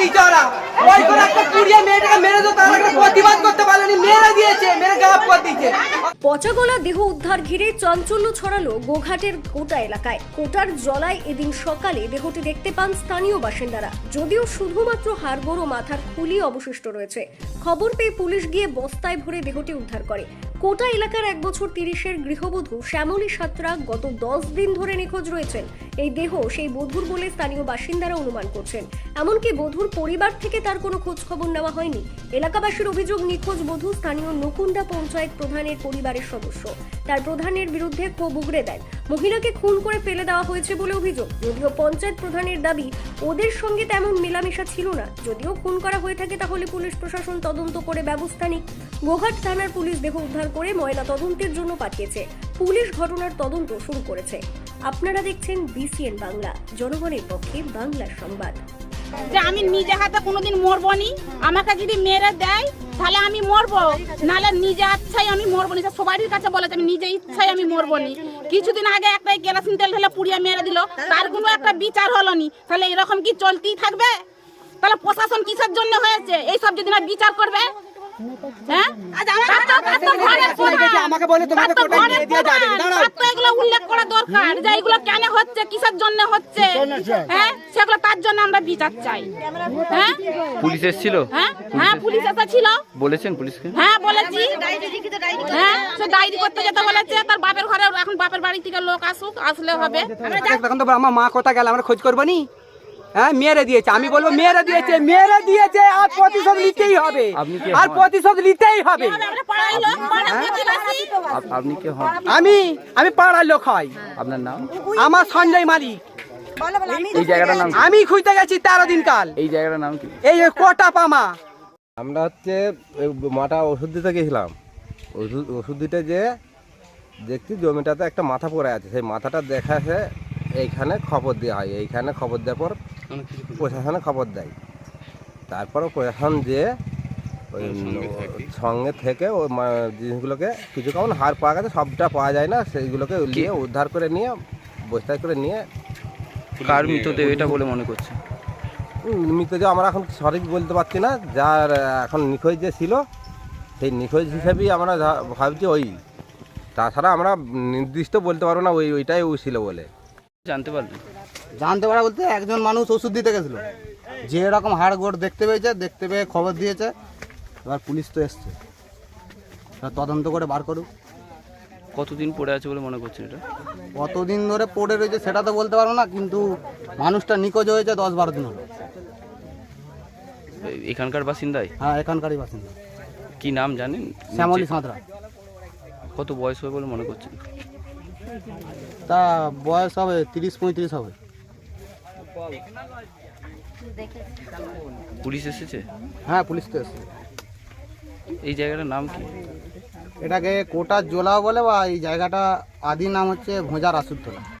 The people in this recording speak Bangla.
ওরা ওই করে একটা কুড়িয়ে মেয়েটাকে মেরে দিও তার একটা প্রতিবাদ করতে পচাগলা দেহ উদ্ধার ঘিরে চাঞ্চল্য ছড়ালো গোঘাটের কোটা এলাকায়। কোটার জলায় এদিন সকালে দেহটি দেখতে পান স্থানীয় বাসিন্দারা। যদিও শুধুমাত্র হাড়গোড় ও মাথার খুলি অবশিষ্ট রয়েছে। খবর পেয়ে পুলিশ গিয়ে বস্তায় ভরে দেহটি উদ্ধার করে। কোটা এলাকার এক বছর তিরিশের গৃহবধূ শ্যামলী সাত্রা গত দশ দিন ধরে নিখোঁজ রয়েছেন। এই দেহ সেই বধূর বলে স্থানীয় বাসিন্দারা অনুমান করছেন। এমনকি বধূর পরিবার থেকে তার কোনো খোঁজ খবর নেওয়া হয়নি। এলাকাবাসীর অভিযোগ, নিখোঁজ বধূ স্থানীয় নকুন্ডা পঞ্চায়েত প্রধানের পরিবারের সদস্য। তার প্রধানের বিরুদ্ধে ক্ষোভ উগড়ে দেন। মহিলাকে খুন করে ফেলে দেওয়া হয়েছে বলে অভিযোগ। যদিও পঞ্চায়েত প্রধানের দাবি, ওদের সঙ্গে তেমন মেলামেশা ছিল না। যদিও খুন করা হয়ে থাকে, তাহলে পুলিশ প্রশাসন তদন্ত করে ব্যবস্থা নিক। গোঘাট থানার পুলিশ দেহ উদ্ধার করে ময়না তদন্তের জন্য পাঠিয়েছে। পুলিশ ঘটনার তদন্ত শুরু করেছে। আপনারা দেখছেন বিসিএন বাংলা। জনগণের পক্ষে বাংলার সংবাদ। যে আমি নিজে হাতে কোনোদিন মরবো নি আমাকে যদি মেরে দেয়, তাহলে আমি মরবো। নাহলে নিজে ইচ্ছায় আমি মরবো নি সবারই কাছে বলে আমি নিজে ইচ্ছায় আমি মরবো নি কিছুদিন আগে একটা কেরাসিন তেল ঢেলে পুড়িয়ে মেরে দিল। তার কোনো একটা বিচার হলো নি তাহলে এরকম কি চলতেই থাকবে? তাহলে প্রশাসন কিসের জন্য হয়েছে? এইসব যদি না বিচার করবে হ্যাঁ। আমাকে বলে তোমাকে যাবে। দাঁড়াও। তো এগুলো উল্লেখ করা দরকার যে এগুলো কেন হচ্ছে কিসের জন্য হচ্ছে হ্যাঁ? সেগুলো তার জন্য আমরা বিচার চাই। হ্যাঁ? পুলিশ এসেছিল? হ্যাঁ? হ্যাঁ পুলিশ বলেছেন পুলিশকে? হ্যাঁ বলেছি। হ্যাঁ সে ডায়েরি করতে যেতে বলেছে। তার বাপের ঘরে এখন বাপের বাড়ি থেকে লোক আসুক আসলে হবে। এখন তো আমার মা কোথা গেল? আমরা খোঁজ করব নি? হ্যাঁ মেরে দিয়েছে। আমি বলব মেরে দিয়েছে মেরে দিয়েছে আর প্রতিশোধ নিতেই হবে। আর প্রতিশোধ নিতেই হবে। আপ- আপনি কে হন? আমি আমি পাড়ার লোক হয় আপনার নাম? আমার সঞ্জয় মালিক। এই জায়গাটার নাম আমি খুঁজতে গেছি তেরো দিন কাল। এই জায়গাটার নাম কি? এই কোটা পামা। আমরা হচ্ছে মাটা ওষুধ দিতে গেছিলাম। ওষুধ ওষুধ দিতে যে দেখছি জমিটাতে একটা মাথা পড়ে আছে। সেই মাথাটা দেখা আছে এইখানে খবর দেওয়া হয়। এইখানে খবর দেওয়ার পর প্রশাসনে খবর দেয়। তারপর প্রশাসন যে ওই সঙ্গে থেকে। ওই জিনিসগুলোকে কিছু কেমন হার পাওয়া গেছে সবটা পাওয়া যায় না সেইগুলোকে নিয়ে উদ্ধার করে নিয়ে বস্তায় করে নিয়ে কার মৃতদেহ এটা বলে মনে করছে? মৃত যে আমরা এখন সঠিক বলতে পারছি না যার এখন নিখোঁজ যে ছিল সেই নিখোঁজ হিসেবেই আমরা ভাবছি ওই। তাছাড়া আমরা নির্দিষ্ট বলতে পারব না ওই ওইটাই ও ছিল বলে। জানতে পারলেন জানতে পারা বলতে একজন মানুষ ওষুধ দিতে গেছিল। যে এরকম হাড় গোড় দেখতে পেয়েছে দেখতে পেয়ে খবর দিয়েছে। এবার পুলিশ তো এসছে। এবার তদন্ত করে বার করুক। কতদিন পড়ে আছে বলে মনে করছেন এটা? কতদিন ধরে পড়ে রয়েছে সেটা তো বলতে পারব না কিন্তু মানুষটা নিখোঁজ হয়েছে দশ বারো দিন হলো। এখানকার বাসিন্দাই হ্যাঁ এখানকারই বাসিন্দা। কি নাম জানেন? শ্যামলী সাঁতরা। কত বয়স হবে বলে মনে করছেন? তা বয়স হবে তিরিশ পঁয়ত্রিশ হবে। পুলিশ এসেছে? হ্যাঁ পুলিশ তো এসেছে। এই জায়গাটার নাম কি? এটাকে কোটা জোলা বলে বা এই জায়গাটা আদি নাম হচ্ছে ভোজার আসুরতলা